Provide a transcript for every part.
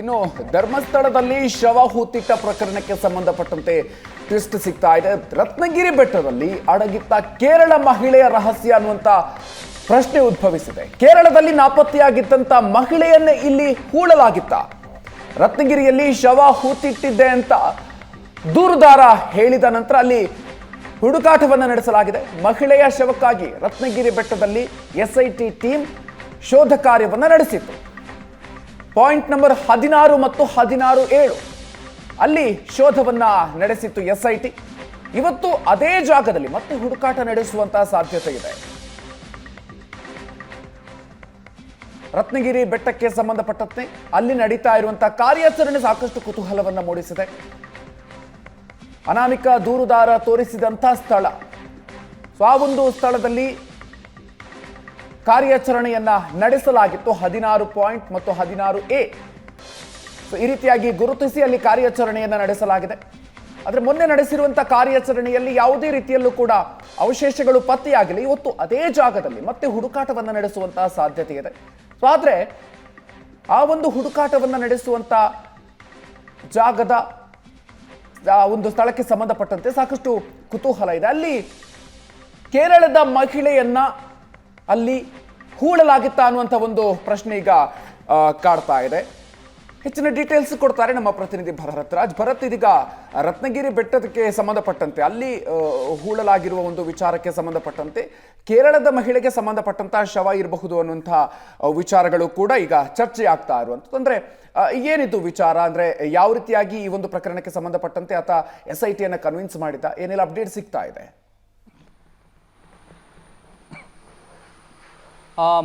ಇನ್ನು ಧರ್ಮಸ್ಥಳದಲ್ಲಿ ಶವ ಹೂತಿಟ್ಟ ಪ್ರಕರಣಕ್ಕೆ ಸಂಬಂಧಪಟ್ಟಂತೆ ಟ್ವಿಸ್ಟ್ ಸಿಗ್ತಾ ಇದೆ. ರತ್ನಗಿರಿ ಬೆಟ್ಟದಲ್ಲಿ ಅಡಗಿದ್ದ ಕೇರಳ ಮಹಿಳೆಯ ರಹಸ್ಯ ಅನ್ನುವಂತ ಪ್ರಶ್ನೆ ಉದ್ಭವಿಸಿದೆ. ಕೇರಳದಲ್ಲಿ ನಾಪತ್ತೆಯಾಗಿದ್ದಂತ ಮಹಿಳೆಯನ್ನೇ ಇಲ್ಲಿ ಹೂಳಲಾಗಿತ್ತ. ರತ್ನಗಿರಿಯಲ್ಲಿ ಶವ ಹೂತಿಟ್ಟಿದ್ದೆ ಅಂತ ದೂರುದಾರ ಹೇಳಿದ ನಂತರ ಅಲ್ಲಿ ಹುಡುಕಾಟವನ್ನು ನಡೆಸಲಾಗಿದೆ. ಮಹಿಳೆಯ ಶವಕ್ಕಾಗಿ ರತ್ನಗಿರಿ ಬೆಟ್ಟದಲ್ಲಿ ಎಸ್ಐಟಿ ಟೀಮ್ ಶೋಧ ಕಾರ್ಯವನ್ನು ನಡೆಸಿತು ಪಾಯಿಂಟ್ ನಂಬರ್ ಹದಿನಾರು ಮತ್ತು ಹದಿನಾರು ಏಳು. ಅಲ್ಲಿ ಶೋಧವನ್ನ ನಡೆಸಿತ್ತು ಎಸ್ ಐ ಇವತ್ತು ಅದೇ ಜಾಗದಲ್ಲಿ ಮತ್ತೆ ಹುಡುಕಾಟ ನಡೆಸುವಂತಹ ಸಾಧ್ಯತೆ ಇದೆ. ರತ್ನಗಿರಿ ಬೆಟ್ಟಕ್ಕೆ ಸಂಬಂಧಪಟ್ಟಂತೆ ಅಲ್ಲಿ ನಡೀತಾ ಇರುವಂತಹ ಕಾರ್ಯಾಚರಣೆ ಸಾಕಷ್ಟು ಕುತೂಹಲವನ್ನ ಮೂಡಿಸಿದೆ. ಅನಾಮಿಕ ದೂರುದಾರ ತೋರಿಸಿದಂತಹ ಸ್ಥಳ. ಸೊ ಆ ಒಂದು ಸ್ಥಳದಲ್ಲಿ ಕಾರ್ಯಾಚರಣೆಯನ್ನ ನಡೆಸಲಾಗಿತ್ತು. ಹದಿನಾರು ಪಾಯಿಂಟ್ ಮತ್ತು ಹದಿನಾರು ಎ. ಈ ರೀತಿಯಾಗಿ ಗುರುತಿಸಿ ಅಲ್ಲಿ ಕಾರ್ಯಾಚರಣೆಯನ್ನ ನಡೆಸಲಾಗಿದೆ. ಆದರೆ ಮೊನ್ನೆ ನಡೆಸಿರುವಂತಹ ಕಾರ್ಯಾಚರಣೆಯಲ್ಲಿ ಯಾವುದೇ ರೀತಿಯಲ್ಲೂ ಕೂಡ ಅವಶೇಷಗಳು ಪತ್ತೆಯಾಗಲಿ ಇವತ್ತು ಅದೇ ಜಾಗದಲ್ಲಿ ಮತ್ತೆ ಹುಡುಕಾಟವನ್ನು ನಡೆಸುವಂತಹ ಸಾಧ್ಯತೆ ಇದೆ. ಸೊ ಆದರೆ ಆ ಒಂದು ಹುಡುಕಾಟವನ್ನು ನಡೆಸುವಂತ ಜಾಗದ ಒಂದು ಸ್ಥಳಕ್ಕೆ ಸಂಬಂಧಪಟ್ಟಂತೆ ಸಾಕಷ್ಟು ಕುತೂಹಲ ಇದೆ. ಅಲ್ಲಿ ಕೇರಳದ ಮಹಿಳೆಯನ್ನ ಅಲ್ಲಿ ಹೂಳಲಾಗಿತ್ತಾ ಅನ್ನುವಂಥ ಒಂದು ಪ್ರಶ್ನೆ ಈಗ ಕಾಡ್ತಾ ಇದೆ. ಹೆಚ್ಚಿನ ಡೀಟೇಲ್ಸ್ ಕೊಡ್ತಾರೆ ನಮ್ಮ ಪ್ರತಿನಿಧಿ ಭರತ್ ರಾಜ್. ಭರತ್, ಇದೀಗ ರತ್ನಗಿರಿ ಬೆಟ್ಟದಕ್ಕೆ ಸಂಬಂಧಪಟ್ಟಂತೆ, ಅಲ್ಲಿ ಹೂಳಲಾಗಿರುವ ಒಂದು ವಿಚಾರಕ್ಕೆ ಸಂಬಂಧಪಟ್ಟಂತೆ, ಕೇರಳದ ಮಹಿಳೆಗೆ ಸಂಬಂಧಪಟ್ಟಂತಹ ಶವ ಇರಬಹುದು ಅನ್ನುವಂತಹ ವಿಚಾರಗಳು ಕೂಡ ಈಗ ಚರ್ಚೆ ಆಗ್ತಾ ಇರುವಂಥದ್ದು. ಅಂದರೆ ಏನಿದು ವಿಚಾರ? ಅಂದ್ರೆ, ಯಾವ ರೀತಿಯಾಗಿ ಈ ಒಂದು ಪ್ರಕರಣಕ್ಕೆ ಸಂಬಂಧಪಟ್ಟಂತೆ ಆತ ಎಸ್ ಐ ಟಿಯನ್ನು ಕನ್ವಿನ್ಸ್ ಮಾಡಿದ ಏನೆಲ್ಲ ಅಪ್ಡೇಟ್ ಸಿಗ್ತಾ ಇದೆ?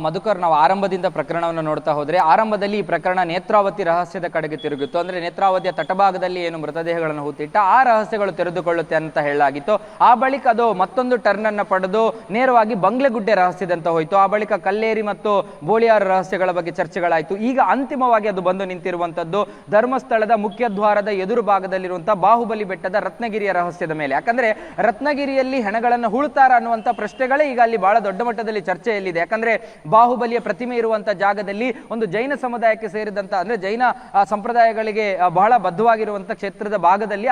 ಮಧುಕರ್, ನಾವು ಆರಂಭದಿಂದ ಪ್ರಕರಣವನ್ನು ನೋಡ್ತಾ ಹೋದರೆ ಆರಂಭದಲ್ಲಿ ಈ ಪ್ರಕರಣ ನೇತ್ರಾವತಿ ರಹಸ್ಯದ ಕಡೆಗೆ ತಿರುಗಿತ್ತು. ಅಂದರೆ ನೇತ್ರಾವತಿಯ ತಟಭಾಗದಲ್ಲಿ ಏನು ಮೃತದೇಹಗಳನ್ನು ಹೂತಿಟ್ಟ ಆ ರಹಸ್ಯಗಳು ತೆರೆದುಕೊಳ್ಳುತ್ತೆ ಅಂತ ಹೇಳಲಾಗಿತ್ತು. ಆ ಬಳಿಕ ಅದು ಮತ್ತೊಂದು ಟರ್ನ್ ಅನ್ನು ಪಡೆದು ನೇರವಾಗಿ ಬಂಗ್ಲೆಗುಡ್ಡೆ ರಹಸ್ಯದಂತ ಹೋಯಿತು. ಆ ಬಳಿಕ ಕಲ್ಲೇರಿ ಮತ್ತು ಬೋಳಿಯಾರ ರಹಸ್ಯಗಳ ಬಗ್ಗೆ ಚರ್ಚೆಗಳಾಯಿತು. ಈಗ ಅಂತಿಮವಾಗಿ ಅದು ಬಂದು ನಿಂತಿರುವಂಥದ್ದು ಧರ್ಮಸ್ಥಳದ ಮುಖ್ಯ ದ್ವಾರದ ಎದುರು ಭಾಗದಲ್ಲಿರುವಂತಹ ಬಾಹುಬಲಿ ಬೆಟ್ಟದ ರತ್ನಗಿರಿಯ ರಹಸ್ಯದ ಮೇಲೆ. ಯಾಕಂದ್ರೆ ರತ್ನಗಿರಿಯಲ್ಲಿ ಹೆಣಗಳನ್ನು ಹೂಳ್ತಾರ ಅನ್ನುವಂಥ ಪ್ರಶ್ನೆಗಳೇ ಈಗ ಅಲ್ಲಿ ಬಹಳ ದೊಡ್ಡ ಮಟ್ಟದಲ್ಲಿ ಚರ್ಚೆಯಲ್ಲಿದೆ. ಯಾಕಂದ್ರೆ ಬಾಹುಬಲಿಯ ಪ್ರತಿಮೆ ಇರುವಂತ ಜಾಗದಲ್ಲಿ ಒಂದು ಜೈನ ಸಮುದಾಯಕ್ಕೆ ಸೇರಿದಂತ, ಅಂದ್ರೆ ಜೈನ ಸಂಪ್ರದಾಯಗಳಿಗೆ ಬಹಳ ಬದ್ಧವಾಗಿರುವಂತ ಕ್ಷೇತ್ರದ ಭಾಗದಲ್ಲಿ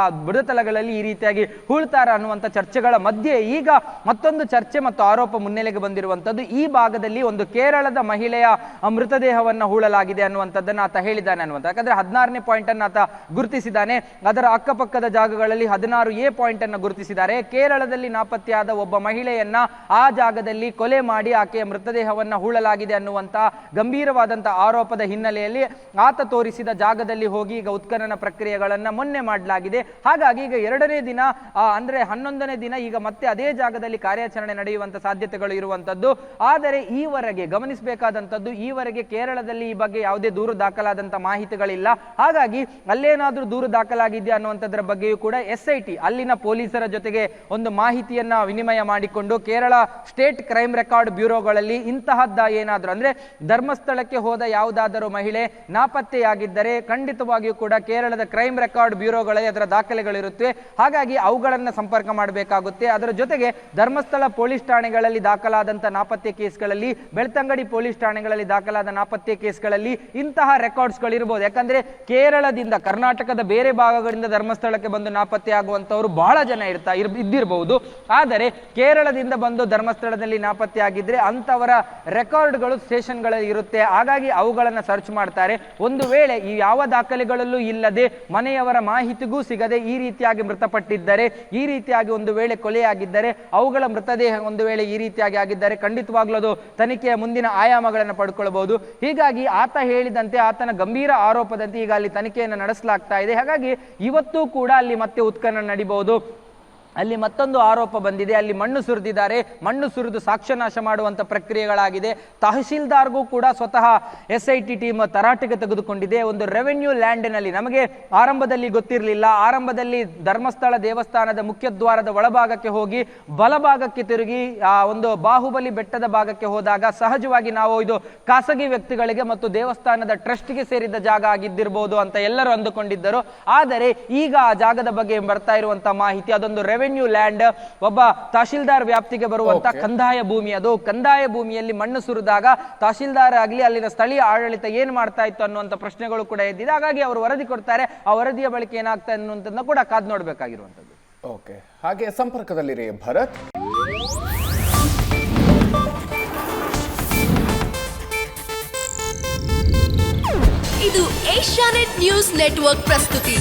ಆ ಬುಡತಲಗಳಲ್ಲಿ ಈ ರೀತಿಯಾಗಿ ಹೂಳ್ತಾರ ಅನ್ನುವಂಥ ಚರ್ಚೆಗಳ ಮಧ್ಯೆ ಈಗ ಮತ್ತೊಂದು ಚರ್ಚೆ ಮತ್ತು ಆರೋಪ ಮುನ್ನೆಲೆಗೆ ಬಂದಿರುವಂತದ್ದು ಈ ಭಾಗದಲ್ಲಿ ಒಂದು ಕೇರಳದ ಮಹಿಳೆಯ ಮೃತದೇಹವನ್ನ ಹೂಳಲಾಗಿದೆ ಅನ್ನುವಂಥದ್ದನ್ನ ಆತ ಹೇಳಿದ್ದಾನೆ ಅನ್ನುವಂಥ ಯಾಕಂದ್ರೆ ಹದಿನಾರನೇ ಪಾಯಿಂಟ್ ಅನ್ನು ಆತ ಗುರುತಿಸಿದ್ದಾನೆ. ಅದರ ಅಕ್ಕಪಕ್ಕದ ಜಾಗಗಳಲ್ಲಿ ಹದಿನಾರು ಎ ಪಾಯಿಂಟ್ ಅನ್ನು ಗುರುತಿಸಿದ್ದಾರೆ. ಕೇರಳದಲ್ಲಿ ನಾಪತ್ತೆಯಾದ ಒಬ್ಬ ಮಹಿಳೆಯನ್ನ ಆ ಜಾಗದಲ್ಲಿ ಕೊಲೆ ಮಾಡಿ ಆಕೆಯ ಮೃತದೇಹವನ್ನ ಹೂಳಲಾಗಿದೆ ಅನ್ನುವಂಥ ಗಂಭೀರವಾದಂಥ ಆರೋಪದ ಹಿನ್ನೆಲೆಯಲ್ಲಿ ಆತ ತೋರಿಸಿದ ಜಾಗದಲ್ಲಿ ಹೋಗಿ ಈಗ ಉತ್ಖನನ ಪ್ರಕ್ರಿಯೆಗಳನ್ನು ಮೊನ್ನೆ ಮಾಡಲಾಗಿದೆ. ಹಾಗಾಗಿ ಈಗ ಎರಡನೇ ದಿನ ಅಂದರೆ ಹನ್ನೊಂದನೇ ದಿನ ಈಗ ಮತ್ತೆ ಅದೇ ಜಾಗದಲ್ಲಿ ಕಾರ್ಯಾಚರಣೆ ನಡೆಯುವಂಥ ಸಾಧ್ಯತೆಗಳು ಇರುವಂಥದ್ದು ಆದರೆ ಈವರೆಗೆ ಗಮನಿಸಬೇಕಾದಂಥದ್ದು ಈವರೆಗೆ ಕೇರಳದಲ್ಲಿ ಈ ಬಗ್ಗೆ ಯಾವುದೇ ದೂರು ದಾಖಲಾದಂಥ ಮಾಹಿತಿಗಳಿಲ್ಲ. ಹಾಗಾಗಿ ಅಲ್ಲೇನಾದರೂ ದೂರು ದಾಖಲಾಗಿದೆಯಾ ಅನ್ನುವಂಥದ್ರ ಬಗ್ಗೆಯೂ ಕೂಡ ಎಸ್ ಐ ಟಿ, ಅಲ್ಲಿನ ಪೊಲೀಸರ ಜೊತೆಗೆ ಒಂದು ಮಾಹಿತಿಯನ್ನು ವಿನಿಮಯ ಮಾಡಿಕೊಂಡು ಕೇರಳ ಸ್ಟೇಟ್ ಕ್ರೈಮ್ ರೆಕಾರ್ಡ್ ಬ್ಯೂರೋಗಳಲ್ಲಿ ಇಂತಹದ್ದ ಏನಾದರೂ, ಅಂದ್ರೆ ಧರ್ಮಸ್ಥಳಕ್ಕೆ ಹೋದ ಯಾವುದಾದರೂ ಮಹಿಳೆ ನಾಪತ್ತೆಯಾಗಿದ್ದರೆ ಖಂಡಿತವಾಗಿಯೂ ಕೂಡ ಕೇರಳದ ಕ್ರೈಮ್ ರೆಕಾರ್ಡ್ ಬ್ಯೂರೋಗಳಲ್ಲಿ ಅದರ ದಾಖಲೆಗಳಿರುತ್ತವೆ. ಹಾಗಾಗಿ ಅವುಗಳನ್ನು ಸಂಪರ್ಕ ಮಾಡಬೇಕಾಗುತ್ತೆ. ಅದರ ಜೊತೆಗೆ ಧರ್ಮಸ್ಥಳ ಪೊಲೀಸ್ ಠಾಣೆಗಳಲ್ಲಿ ದಾಖಲಾದಂಥ ನಾಪತ್ತೆ ಕೇಸ್ಗಳಲ್ಲಿ, ಬೆಳ್ತಂಗಡಿ ಪೊಲೀಸ್ ಠಾಣೆಗಳಲ್ಲಿ ದಾಖಲಾದ ನಾಪತ್ತೆ ಕೇಸ್ಗಳಲ್ಲಿ ಇಂತಹ ರೆಕಾರ್ಡ್ಸ್ಗಳಿರ್ಬೋದು ಯಾಕಂದ್ರೆ ಕೇರಳದಿಂದ, ಕರ್ನಾಟಕದ ಬೇರೆ ಭಾಗಗಳಿಂದ ಧರ್ಮಸ್ಥಳಕ್ಕೆ ಬಂದು ನಾಪತ್ತೆ ಆಗುವಂತವರು ಬಹಳ ಜನ ಇರ್ತಾ, ಇರ್ ಇದ್ದಿರಬಹುದು ಆದರೆ ಕೇರಳದಿಂದ ಬಂದು ಧರ್ಮಸ್ಥಳದಲ್ಲಿ ನಾಪತ್ತೆ ಆಗಿದ್ರೆ ಅಂತವರ ರೆಕಾರ್ಡ್ಗಳು ಸ್ಟೇಷನ್ಗಳಲ್ಲಿ ಇರುತ್ತೆ. ಹಾಗಾಗಿ ಅವುಗಳನ್ನ ಸರ್ಚ್ ಮಾಡ್ತಾರೆ. ಒಂದು ವೇಳೆ ಈ ಯಾವ ದಾಖಲೆಗಳಲ್ಲೂ ಇಲ್ಲದೆ ಮನೆಯವರ ಮಾಹಿತಿಗೂ ಸಿಗದೆ ಈ ರೀತಿಯಾಗಿ ಮೃತಪಟ್ಟಿದ್ದರೆ, ಈ ರೀತಿಯಾಗಿ ಒಂದು ವೇಳೆ ಕೊಲೆಯಾಗಿದ್ದರೆ, ಅವುಗಳ ಮೃತದೇಹ ಒಂದು ವೇಳೆ ಈ ರೀತಿಯಾಗಿ ಆಗಿದ್ದರೆ ಖಂಡಿತವಾಗ್ಲೂ ಅದು ತನಿಖೆಯ ಮುಂದಿನ ಆಯಾಮಗಳನ್ನು ಪಡ್ಕೊಳ್ಬಹುದು. ಹೀಗಾಗಿ ಆತ ಹೇಳಿದಂತೆ ಆತನ ಗಂಭೀರ ಆರೋಪದಂತೆ ಈಗ ಅಲ್ಲಿ ತನಿಖೆಯನ್ನು ನಡೆಸಲಾಗ್ತಾ ಇದೆ. ಹಾಗಾಗಿ ಇವತ್ತು ಕೂಡ ಅಲ್ಲಿ ಮತ್ತೆ ಉತ್ಖನನ ನಡಿಬಹುದು. ಅಲ್ಲಿ ಮತ್ತೊಂದು ಆರೋಪ ಬಂದಿದೆ. ಅಲ್ಲಿ ಮಣ್ಣು ಸುರಿದಿದ್ದಾರೆ. ಮಣ್ಣು ಸುರಿದು ಸಾಕ್ಷ್ಯನಾಶ ಮಾಡುವಂಥ ಪ್ರಕ್ರಿಯೆಗಳಾಗಿದೆ. ತಹಶೀಲ್ದಾರ್ಗೂ ಕೂಡ ಸ್ವತಃ ಎಸ್ ಐ ಟಿ ಟೀಮ್ ತರಾಟೆಗೆ ತೆಗೆದುಕೊಂಡಿದೆ. ಒಂದು ರೆವೆನ್ಯೂ ಲ್ಯಾಂಡಿನಲ್ಲಿ ನಮಗೆ ಆರಂಭದಲ್ಲಿ ಗೊತ್ತಿರಲಿಲ್ಲ. ಆರಂಭದಲ್ಲಿ ಧರ್ಮಸ್ಥಳ ದೇವಸ್ಥಾನದ ಮುಖ್ಯ ದ್ವಾರದ ಒಳಭಾಗಕ್ಕೆ ಹೋಗಿ ಬಲಭಾಗಕ್ಕೆ ತಿರುಗಿ, ಆ ಒಂದು ಬಾಹುಬಲಿ ಬೆಟ್ಟದ ಭಾಗಕ್ಕೆ ಹೋದಾಗ ಸಹಜವಾಗಿ ನಾವು ಇದು ಖಾಸಗಿ ವ್ಯಕ್ತಿಗಳಿಗೆ ಮತ್ತು ದೇವಸ್ಥಾನದ ಟ್ರಸ್ಟ್ಗೆ ಸೇರಿದ ಜಾಗ ಆಗಿದ್ದಿರಬಹುದು ಅಂತ ಎಲ್ಲರೂ ಅಂದುಕೊಂಡಿದ್ದರು. ಆದರೆ ಈಗ ಆ ಜಾಗದ ಬಗ್ಗೆ ಬರ್ತಾ ಇರುವಂತಹ ಮಾಹಿತಿ, ಅದೊಂದು ರೆವೆನ್ಯೂ ಲ್ಯಾಂಡ್ ಒಬ್ಬ ತಹಶೀಲ್ದಾರ್ ವ್ಯಾಪ್ತಿಗೆ ಬರುವಂತ ಕಂದಾಯ ಭೂಮಿ. ಅದು ಕಂದಾಯ ಭೂಮಿಯಲ್ಲಿ ಮಣ್ಣು ಸುರಿದಾಗ ತಹಶೀಲ್ದಾರ್ ಆಗಲಿ ಅಲ್ಲಿನ ಸ್ಥಳೀಯ ಆಡಳಿತ ಏನ್ ಮಾಡ್ತಾ ಇತ್ತು ಅನ್ನುವಂಥ ಪ್ರಶ್ನೆಗಳು ಕೂಡ ಎದ್ದಿದೆ. ಹಾಗಾಗಿ ಅವರು ವರದಿ ಕೊಡ್ತಾರೆ. ಆ ವರದಿಯ ಬಳಿಕ ಏನಾಗ್ತಾ ಅನ್ನುವಂಥದ್ದನ್ನ ಕೂಡ ಕಾದ್ ನೋಡ್ಬೇಕಾಗಿರುವಂಥದ್ದು. ಓಕೆ ಹಾಗೆ ಸಂಪರ್ಕದಲ್ಲಿರಿ ಭರತ್. ಇದು ಏಷ್ಯಾನೆಟ್ ನ್ಯೂಸ್ ನೆಟ್ವರ್ಕ್ ಪ್ರಸ್ತುತಿ.